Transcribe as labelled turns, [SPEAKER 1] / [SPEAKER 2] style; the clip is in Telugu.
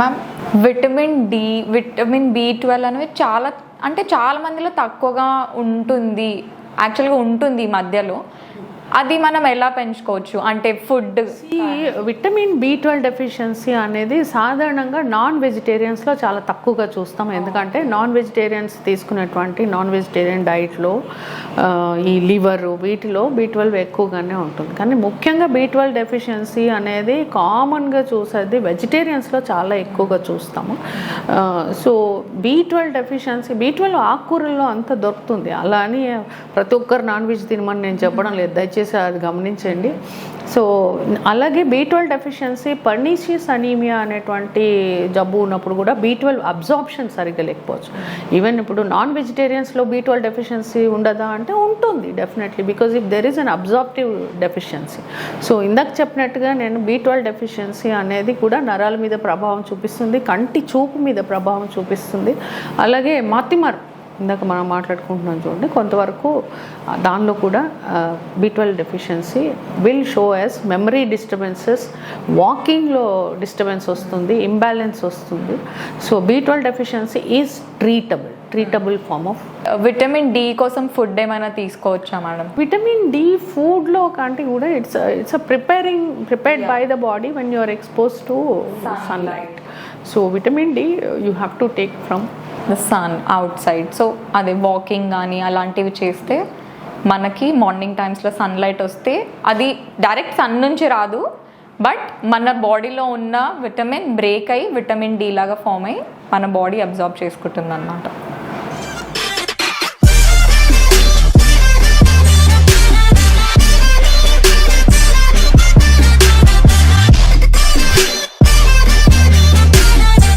[SPEAKER 1] Ma'am vitamin D vitamin B twelve అనేవి చాలా అంటే చాలా మందిలో తక్కువగా ఉంటుంది. యాక్చువల్గా ఉంటుంది ఈ మధ్యలో. అది మనం ఎలా పెంచుకోవచ్చు? అంటే ఫుడ్
[SPEAKER 2] ఈ విటమిన్ బి ట్వెల్వ్ డెఫిషియన్సీ అనేది సాధారణంగా నాన్ వెజిటేరియన్స్లో చాలా తక్కువగా చూస్తాం. ఎందుకంటే నాన్ వెజిటేరియన్స్ తీసుకునేటువంటి నాన్ వెజిటేరియన్ డైట్లో ఈ లివర్ వీటిలో బి ట్వెల్వ్ ఎక్కువగానే ఉంటుంది. కానీ ముఖ్యంగా బి ట్వెల్వ్ డెఫిషియన్సీ అనేది కామన్గా చూసేది వెజిటేరియన్స్లో చాలా ఎక్కువగా చూస్తాము so B twelve deficiency B twelve ఆకుకూరల్లో అంత దొరుకుతుంది. అలా అని ప్రతి ఒక్కరు నాన్ వెజ్ తినమని నేను చెప్పడం లేదు. దయచేసి అది గమనించండి. సో అలాగే B twelve deficiency pernicious anaemia అనేటువంటి జబ్బు ఉన్నప్పుడు కూడా బీ ట్వెల్వ్ అబ్జార్ప్షన్ సరిగ్గా లేకపోవచ్చు. ఈవెన్ ఇప్పుడు నాన్ వెజిటేరియన్స్లో బీ ట్వెల్వ్ డెఫిషియన్సీ ఉండదా అంటే ఉంటుంది definitely because if there is an absorptive deficiency so ఇందాక చెప్పినట్టుగా నేను బీ ట్వెల్వ్ డెఫిషియన్సీ అనేది కూడా నరాల మీద ప్రభావం చూపిస్తుంది కంటి చూపు మీద ప్రభావం చూపిస్తుంది. అలాగే మతిమర్ ఇందాక మనం మాట్లాడుకుంటున్నాం చూడండి కొంతవరకు దానిలో కూడా B twelve deficiency will show as memory disturbances వాకింగ్లో disturbance వస్తుంది ఇంబ్యాలెన్స్ వస్తుంది. So B twelve deficiency is treatable treatable form of
[SPEAKER 1] vitamin D కోసం ఫుడ్ ఏమైనా తీసుకోవచ్చా మేడం
[SPEAKER 2] విటమిన్ డి ఫుడ్లో కంటే కూడా it's it's a preparing prepared by the body when you are expose to sunlight so vitamin D you have to take from
[SPEAKER 1] the sun outside so అదే వాకింగ్ కానీ అలాంటివి చేస్తే మనకి మార్నింగ్ టైమ్స్లో సన్లైట్ వస్తే అది డైరెక్ట్ సన్ నుంచి రాదు. బట్ మన బాడీలో ఉన్న విటమిన్ బ్రేక్ అయ్యి విటమిన్ డి లాగా ఫామ్ అయ్యి మన బాడీ అబ్జార్బ్ చేసుకుంటుంది అన్నమాట